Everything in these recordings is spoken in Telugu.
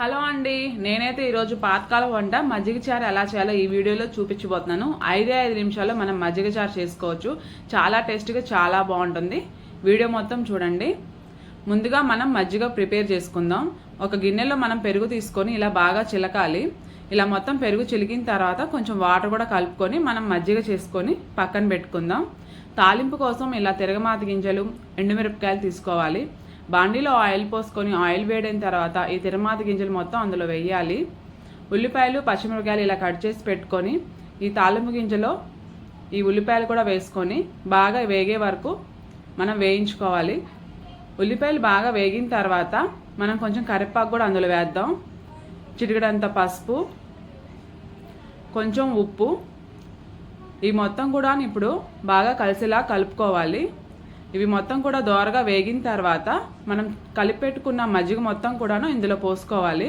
హలో అండి. నేనైతే ఈరోజు పాతకాల వంట మజ్జిగ చారు ఎలా చేయాలో ఈ వీడియోలో చూపించబోతున్నాను. ఐదే ఐదు నిమిషాల్లో మనం మజ్జిగ చారు చేసుకోవచ్చు. చాలా టేస్ట్గా చాలా బాగుంటుంది. వీడియో మొత్తం చూడండి. ముందుగా మనం మజ్జిగ ప్రిపేర్ చేసుకుందాం. ఒక గిన్నెలో మనం పెరుగు తీసుకొని ఇలా బాగా చిలకాలి. ఇలా మొత్తం పెరుగు చిలికిన తర్వాత కొంచెం వాటర్ కూడా కలుపుకొని మనం మజ్జిగ చేసుకొని పక్కన పెట్టుకుందాం. తాలింపు కోసం ఇలా తిరగమాత గింజలు ఎండుమిరపకాయలు తీసుకోవాలి. బాండీలో ఆయిల్ పోసుకొని ఆయిల్ వేడైన తర్వాత ఈ తిరమాత గింజలు మొత్తం అందులో వేయాలి. ఉల్లిపాయలు పచ్చిమిరపకాయలు ఇలా కట్ చేసి పెట్టుకొని ఈ తాలింపు గింజలో ఈ ఉల్లిపాయలు కూడా వేసుకొని బాగా వేగే వరకు మనం వేయించుకోవాలి. ఉల్లిపాయలు బాగా వేగిన తర్వాత మనం కొంచెం కరివేపాకు కూడా అందులో వేద్దాం. చిటికడంత పసుపు కొంచెం ఉప్పు. ఈ మొత్తం కూడా ఇప్పుడు బాగా కలిసేలా కలుపుకోవాలి. ఇవి మొత్తం కూడా దోరగా వేగిన తర్వాత మనం కలిపెట్టుకున్న మజ్జిగ మొత్తం కూడాను ఇందులో పోసుకోవాలి.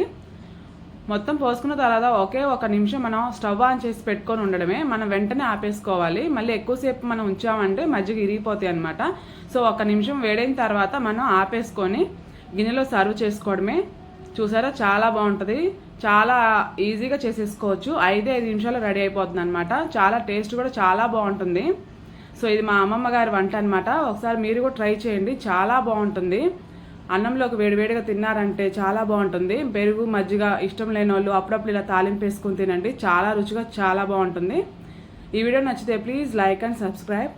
మొత్తం పోసుకున్న తర్వాత ఒకే ఒక నిమిషం మనం స్టవ్ ఆన్ చేసి పెట్టుకొని ఉండడమే. మనం వెంటనే ఆపేసుకోవాలి. మళ్ళీ ఎక్కువసేపు మనం ఉంచామంటే మజ్జిగ ఇరిగిపోతాయి అనమాట సో ఒక నిమిషం వేడైన తర్వాత మనం ఆపేసుకొని గిన్నెలో సర్వ్ చేసుకోవడమే. చూసారా? చాలా బాగుంటుంది. చాలా ఈజీగా చేసేసుకోవచ్చు. ఐదే ఐదు నిమిషాలు రెడీ అయిపోతుంది అనమాట చాలా టేస్ట్ కూడా చాలా బాగుంటుంది. సో ఇది మా అమ్మమ్మ గారి వంట అనమాట ఒకసారి మీరు కూడా ట్రై చేయండి. చాలా బాగుంటుంది. అన్నంలోకి వేడివేడిగా తిన్నారంటే చాలా బాగుంటుంది. పెరుగు మజ్జిగ ఇష్టం లేని వాళ్ళు అప్పుడప్పుడు ఇలా తాలింపు వేసుకుని తినండి. చాలా రుచిగా చాలా బాగుంటుంది. ఈ వీడియో నచ్చితే ప్లీజ్ లైక్ అండ్ సబ్స్క్రైబ్.